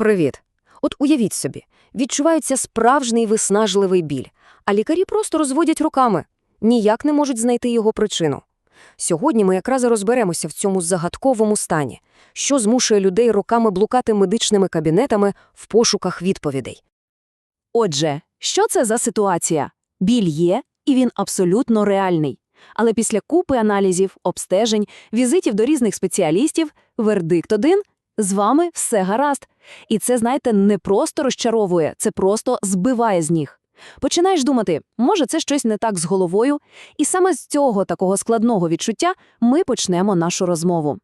Привіт. От уявіть собі, відчувається справжній виснажливий біль, а лікарі просто розводять руками, ніяк не можуть знайти його причину. Сьогодні ми якраз розберемося в цьому загадковому стані, що змушує людей роками блукати медичними кабінетами в пошуках відповідей. Отже, що це за ситуація? Біль є, і він абсолютно реальний. Але після купи аналізів, обстежень, візитів до різних спеціалістів, вердикт один – з вами все гаразд. І це, знаєте, не просто розчаровує, це просто збиває з ніг. Починаєш думати, може, це щось не так з головою, і саме з цього такого складного відчуття ми почнемо нашу розмову.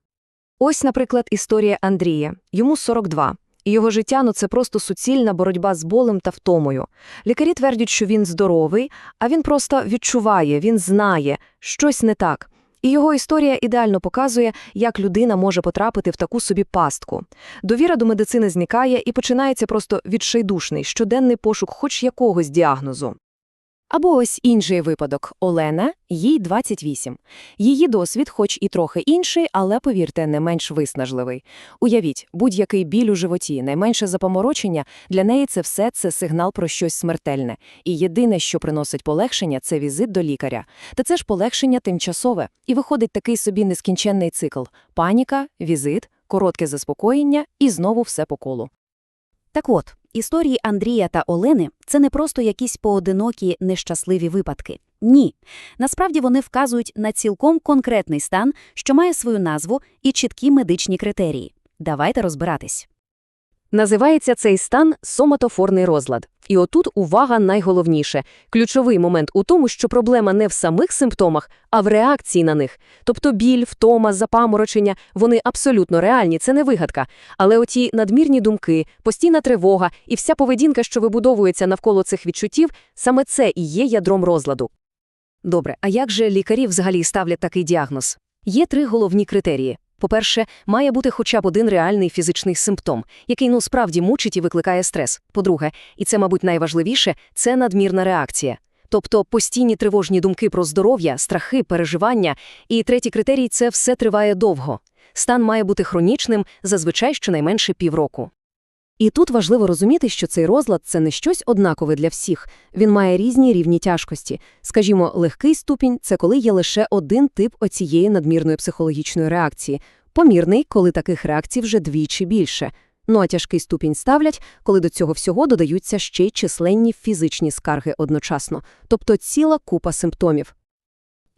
Ось, наприклад, історія Андрія. Йому 42. І його життя ну, це просто суцільна боротьба з болем та втомою. Лікарі твердять, що він здоровий, а він просто відчуває, він знає, щось не так. І його історія ідеально показує, як людина може потрапити в таку собі пастку. Довіра до медицини зникає і починається просто відчайдушний, щоденний пошук хоч якогось діагнозу. Або ось інший випадок – Олена, їй 28. Її досвід хоч і трохи інший, але, повірте, не менш виснажливий. Уявіть, будь-який біль у животі, найменше запоморочення, для неї це все – це сигнал про щось смертельне. І єдине, що приносить полегшення – це візит до лікаря. Та це ж полегшення тимчасове. І виходить такий собі нескінченний цикл – паніка, візит, коротке заспокоєння і знову все по колу. Так от, історії Андрія та Олени – це не просто якісь поодинокі нещасливі випадки. Ні. Насправді вони вказують на цілком конкретний стан, що має свою назву і чіткі медичні критерії. Давайте розбиратись. Називається цей стан соматофорний розлад. І отут увага найголовніше. Ключовий момент у тому, що проблема не в самих симптомах, а в реакції на них. Тобто біль, втома, запаморочення, вони абсолютно реальні, це не вигадка. Але оті надмірні думки, постійна тривога і вся поведінка, що вибудовується навколо цих відчуттів, саме це і є ядром розладу. Добре, а як же лікарі взагалі ставлять такий діагноз? Є три головні критерії. По-перше, має бути хоча б один реальний фізичний симптом, який ну справді мучить і викликає стрес. По-друге, і це, мабуть, найважливіше, це надмірна реакція. Тобто постійні тривожні думки про здоров'я, страхи, переживання. І третій критерій – це все триває довго. Стан має бути хронічним, зазвичай щонайменше півроку. І тут важливо розуміти, що цей розлад – це не щось однакове для всіх. Він має різні рівні тяжкості. Скажімо, легкий ступінь – це коли є лише один тип оцієї надмірної психологічної реакції. Помірний, коли таких реакцій вже двічі більше. Ну а тяжкий ступінь ставлять, коли до цього всього додаються ще й численні фізичні скарги одночасно, тобто ціла купа симптомів.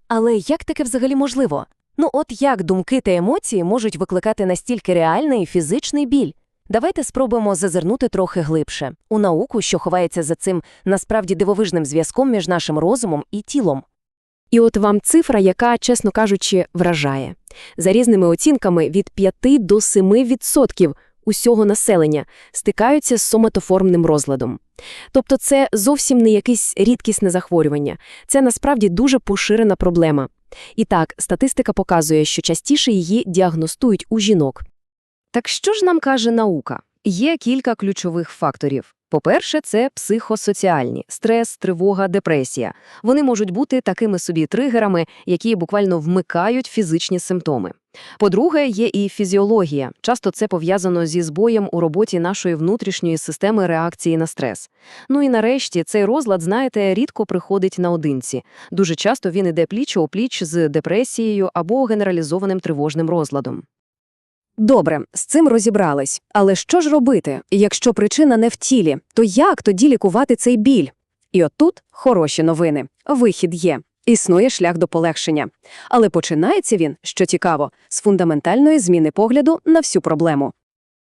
Але як таке взагалі можливо? Ну от як думки та емоції можуть викликати настільки реальний фізичний біль? Давайте спробуємо зазирнути трохи глибше у науку, що ховається за цим насправді дивовижним зв'язком між нашим розумом і тілом. І от вам цифра, яка, чесно кажучи, вражає. За різними оцінками від 5 до 7 відсотків усього населення стикаються з соматоформним розладом. Тобто це зовсім не якесь рідкісне захворювання, це насправді дуже поширена проблема. І так, статистика показує, що частіше її діагностують у жінок. Так що ж нам каже наука? Є кілька ключових факторів. По-перше, це психосоціальні – стрес, тривога, депресія. Вони можуть бути такими собі тригерами, які буквально вмикають фізичні симптоми. По-друге, є і фізіологія. Часто це пов'язано зі збоєм у роботі нашої внутрішньої системи реакції на стрес. Ну і нарешті цей розлад, знаєте, рідко приходить наодинці. Дуже часто він іде пліч-опліч з депресією або генералізованим тривожним розладом. Добре, з цим розібрались. Але що ж робити, якщо причина не в тілі, то як тоді лікувати цей біль? І отут хороші новини. Вихід є. Існує шлях до полегшення. Але починається він, що цікаво, з фундаментальної зміни погляду на всю проблему.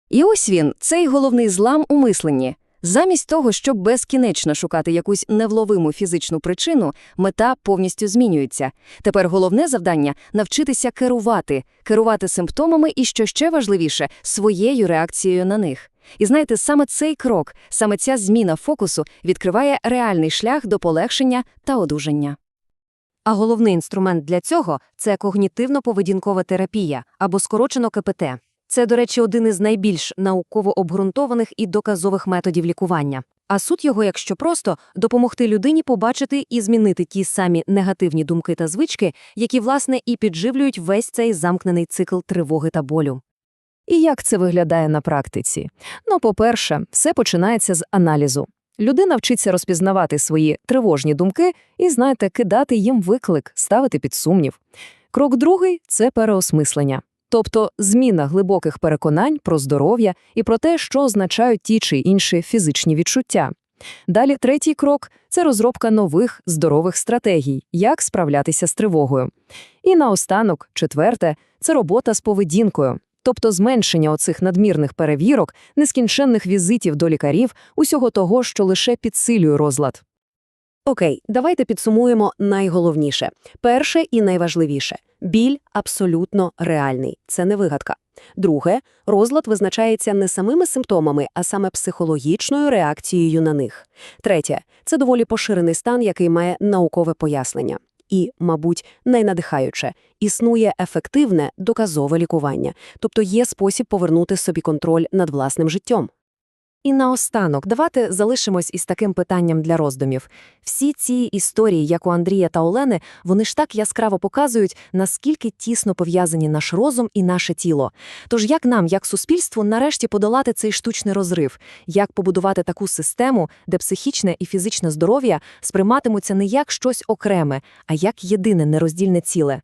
І ось він, цей головний злам у мисленні. Замість того, щоб безкінечно шукати якусь невловиму фізичну причину, мета повністю змінюється. Тепер головне завдання навчитися керувати, керувати симптомами і, що ще важливіше, своєю реакцією на них. І знаєте, саме цей крок, саме ця зміна фокусу відкриває реальний шлях до полегшення та одужання. А головний інструмент для цього це когнітивно-поведінкова терапія або скорочено КПТ. Це, до речі, один із найбільш науково обґрунтованих і доказових методів лікування. А суть його, якщо просто, допомогти людині побачити і змінити ті самі негативні думки та звички, які, власне, і підживлюють весь цей замкнений цикл тривоги та болю. І як це виглядає на практиці? Ну, по-перше, все починається з аналізу. Людина вчиться розпізнавати свої тривожні думки і, знаєте, кидати їм виклик, ставити під сумнів. Крок другий – це переосмислення. Тобто зміна глибоких переконань про здоров'я і про те, що означають ті чи інші фізичні відчуття. Далі третій крок – це розробка нових здорових стратегій, як справлятися з тривогою. І наостанок, четверте – це робота з поведінкою. Тобто зменшення оцих надмірних перевірок, нескінченних візитів до лікарів, усього того, що лише підсилює розлад. Окей, давайте підсумуємо найголовніше. Перше і найважливіше – біль абсолютно реальний. Це не вигадка. Друге – розлад визначається не самими симптомами, а саме психологічною реакцією на них. Третє – це доволі поширений стан, який має наукове пояснення. І, мабуть, найнадихаюче – існує ефективне, доказове лікування, тобто є спосіб повернути собі контроль над власним життям. І наостанок, давайте залишимось із таким питанням для роздумів. Всі ці історії, як у Андрія та Олени, вони ж так яскраво показують, наскільки тісно пов'язані наш розум і наше тіло. Тож як нам, як суспільству, нарешті подолати цей штучний розрив? Як побудувати таку систему, де психічне і фізичне здоров'я сприйматимуться не як щось окреме, а як єдине нероздільне ціле?